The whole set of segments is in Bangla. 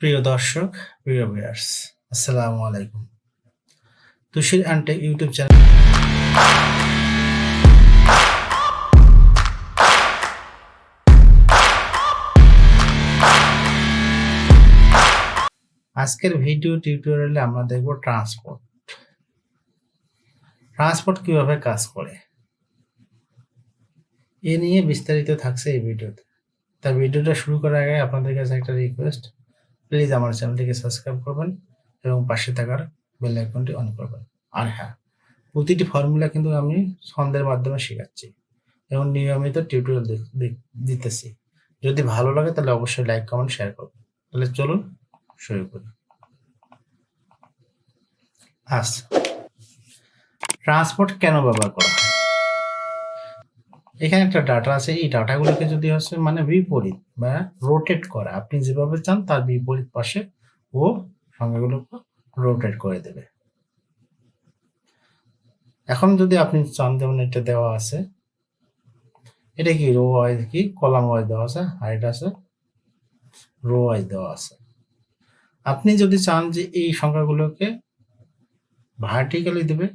প্রিয় দর্শক, প্রিয় ভিউয়ার্স আসসালামু আলাইকুম। তুষির আন্টে ইউটিউব চ্যানেল আজকের ভিডিও টিউটোরিয়ালে আমরা দেখব ট্রান্সপোর্ট। ট্রান্সপোর্ট কীভাবে কাজ করে? এ নিয়ে বিস্তারিত থাকছে এই ভিডিওতে। তাই ভিডিওটা শুরু করার আগে আপনাদের কাছে একটা রিকোয়েস্ট প্লিজ আমার চ্যানেলটিকে সাবস্ক্রাইব করবেন এবং পাশে থাকার বেল আইকনটি অন করবেন। আর হ্যাঁ প্রতিটি ফর্মুলা কিন্তু আমি ছন্দের মাধ্যমে শেখাচ্ছি এবং নিয়মিত টিউটোরিয়াল দিতেছি। যদি ভালো লাগে তাহলে অবশ্যই লাইক কমেন্ট শেয়ার করবেন। তাহলে চলুন শুরু করি। আচ্ছা ট্রান্সপোর্ট কেন ব্যবহার করা হয়? এখানে একটা ডাটা আছে, এই ডাটাগুলোকে যদি হচ্ছে মানে বিপরীত বা রোটেট করা, আপনি যেভাবে চান তার বিপরীত পাশে ও সংখ্যাগুলোকে রোটেট করে দেবে। এখন যদি আপনি চান, যেমন এটা দেওয়া আছে, এটা কি রো ওয়াইজ কি? কলাম ওয়াইজ দেওয়া আছে এটা আছে রো ওয়াইজ দেওয়া আছে। আপনি যদি চান যে এই সংখ্যাগুলোকে ভার্টিক্যালি দেবে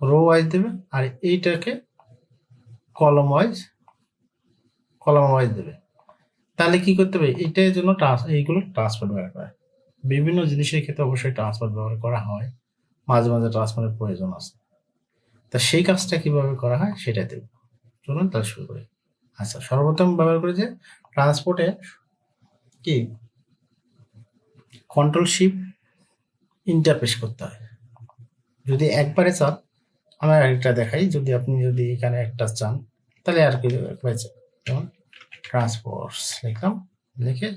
রো ওয়াইজ দেবে, আর এইটাকে কলম ওয়াইজ কলম ওয়াইজ দেবে। তাহলে কি করতে হবে? এটার জন্য ট্রান্স, এইগুলো ট্রান্সপোর্ট ব্যবহার করে বিভিন্ন জিনিসের ক্ষেত্রে অবশ্যই ট্রান্সপোর্ট ব্যবহার করা হয়। মাঝে মাঝে ট্রান্সপোর্টের প্রয়োজন আছে। তা সেই কাজটা কীভাবে করা হয় সেটা দেব চলুন তাহলে শুরু করি। আচ্ছা সর্বপ্রথম ব্যবহার করি যে ট্রান্সপোর্টে কি? কন্ট্রোল শিপ ইন্টারপেস করতে হয়। যদি একবারে চান আমার একটা দেখাই, যদি আপনি যদি এখানে একটা চান, তাহলে আর কি যেমন ট্রান্সপোর্টস লিখলাম, লিখে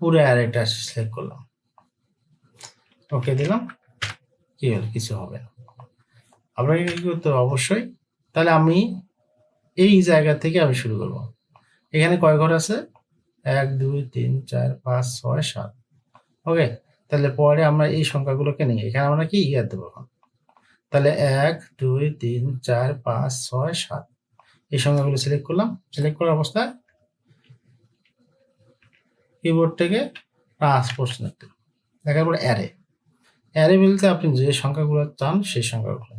পুরো অ্যারেটা সিলেক্ট করলাম। ওকে দিলাম, কি হলো কিছু হবে না। আপনাকে কি করতে হবে? অবশ্যই, তাহলে আমি এই জায়গা থেকে আমি শুরু করব। এখানে কয় ঘর আছে? এক, দুই, তিন, চার, পাঁচ, ছয়, সাত। ওকে তাহলে পরে আমরা এই সংখ্যাগুলোকে নিই। এখানে আমরা কি ইয়ার দেবো এখন? তাহলে এক, দুই, তিন, চার, পাঁচ, ছয়, সাত। এই সংখ্যাগুলো সিলেক্ট করলাম। সিলেক্ট করার অবস্থায় কিবোর্ড থেকে ট্রান্সপোর্ট সিলেক্ট দেখার পর অ্যারে অ্যারে বলতে আপনি যে সংখ্যাগুলো চান সেই সংখ্যাগুলো।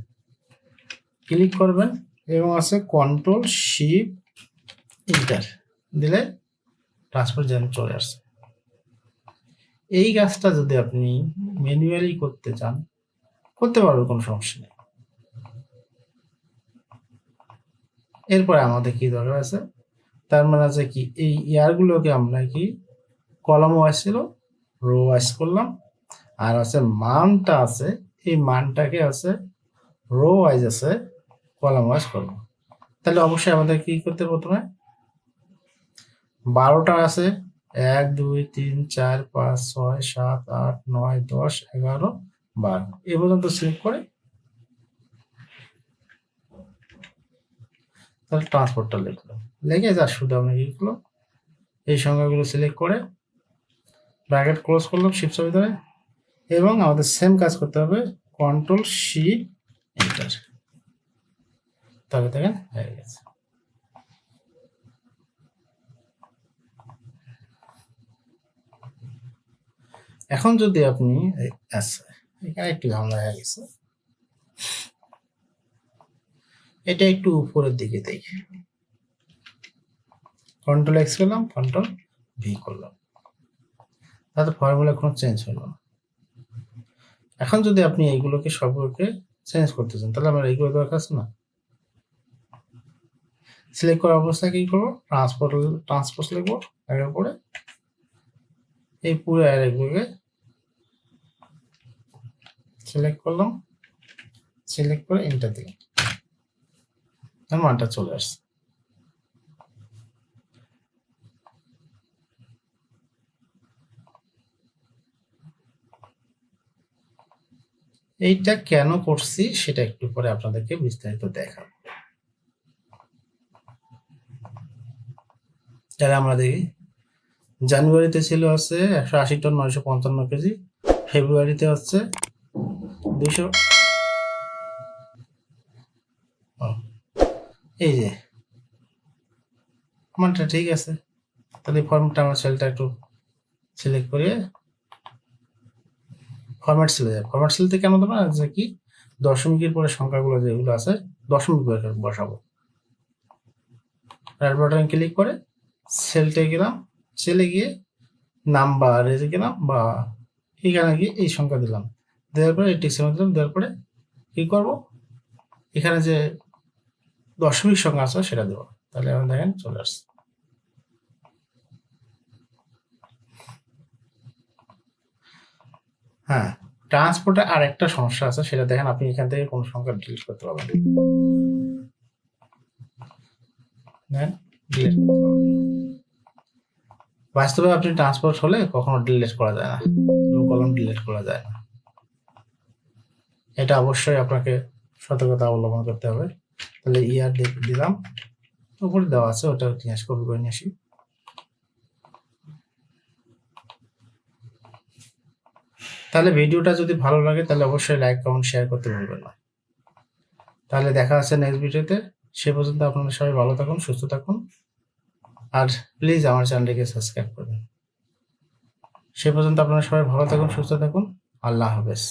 ক্লিক করবেন এবং আছে কন্ট্রোল শিপ ইন্টার দিলে ট্রান্সপোর্ট যেন চলে আসছে এই কাজটা যদি আপনি ম্যানুয়ালি করতে চান করতে পারবে, কোনো সমস্যা নেই। এরপরে আমাদের কি দরকার আছে? তার মানে আছে কি, এই ইয়ারগুলোকে আমরা কি কলম ওয়াইজ ছিল, রো ওয়াইজ করলাম। আর আছে মানটা আছে, এই মানটাকে আছে রো ওয়াইজ আছে কলম ওয়াইজ করব। তাহলে অবশ্যই আমাদের কি করতে প্রথমে? বারোটা আছে, এক, দুই, তিন, চার, পাঁচ, ছয়, সাত, আট, নয়, দশ, এগারো বারো এ পর্যন্ত সিলেক্ট করে তাহলে ট্রান্সপোর্টটা লিখলো। লিখে যা শুধু আমরা কি করল এই সংখ্যাগুলো সিলেক্ট করে ব্র্যাকেট ক্লোজ করলাম শিফট ভিতরে এবং আমাদের সেম কাজ করতে হবে কন্ট্রোল সি এন্টার তাহলে দেখেন, হয়ে গেছে। এখন যদি আপনি আচ্ছা এখানে একটু ঝামেলা হয়ে গেছে। এটা একটু উপরের দিকে দেখি। কন্ট্রোল এক্স করলাম কন্ট্রোল ভি করলাম। তাতে ফর্মুলা কোনো চেঞ্জ হলো না। এখন যদি আপনি এইগুলোকে সবগুলোকে চেঞ্জ করতে চান, তাহলে আমার এইগুলো দরকার আছে না? সিলেক্ট করার অবস্থায় কি করব? ট্রান্সপোর্ট ট্রান্সপোর্ট লিখব এর পরে এই পুরো অ্যারেগুলোকে সিলেক্ট করলাম। সিলেক্ট করে এন্টার দিলাম। মানটা চলে আসছে। এইটা কেন করছি সেটা একটু পরে আপনাদেরকে বিস্তারিত দেখাবো। তাহলে আমরা দেখি জানুয়ারিতে ছিল হচ্ছে একশো আশি টন, নয়শো পঞ্চান্ন কেজি, ফেব্রুয়ারিতে হচ্ছে দুশো এই যে। আমারটা ঠিক আছে। তাহলে ফর্মটা আমার সেলটা একটু সিলেক্ট করে ফরম্যাট সেলে যায় ফরম্যাট সেল থেকে কেন দেবো না যে কি? দশমিকের পরে সংখ্যাগুলো যেগুলো আছে, দশমিক বসাবো। রাইট বাটন ক্লিক করে সেলটে গেলাম। সেলে গিয়ে নাম্বার এসে গেলাম বা এখানে গিয়ে এই সংখ্যা দিলাম। দেওয়ার পরে এই টিক্সের মধ্যে দিলাম দেওয়ার পরে কি করব? এখানে যে দশমিক সংখ্যা আছে সেটা দেবো। তাহলে এখন দেখেন চলে আসছে। হ্যাঁ ট্রান্সপোর্টে আর একটা সমস্যা আছে, সেটা দেখেন আপনি এখান থেকে কোনো সংখ্যা ডিলিট করতে পারবেন। বাস্তবে আপনি ট্রান্সপোর্ট হলে কখনো ডিলিট করা যায় না। কলম ডিলিট করা যায় না। এটা অবশ্যই আপনাকে সতর্কতা অবলম্বন করতে হবে। তাহলে ইয়ার দিলাম। উপরে দেওয়া আছে, ওটা নিয়ে আসি কপি করে নিয়ে আসি। তাহলে ভিডিওটা যদি ভালো লাগে, তাহলে অবশ্যই লাইক কমেন্ট শেয়ার করতে ভুলবেন না। তাহলে দেখা আছে নেক্সট ভিডিওতে। সে পর্যন্ত আপনারা সবাই ভালো থাকুন, সুস্থ থাকুন। আর প্লিজ আমার চ্যানেলটিকে সাবস্ক্রাইব করবেন। সে পর্যন্ত আপনারা সবাই ভালো থাকুন, সুস্থ থাকুন। আল্লাহ হাফেজ।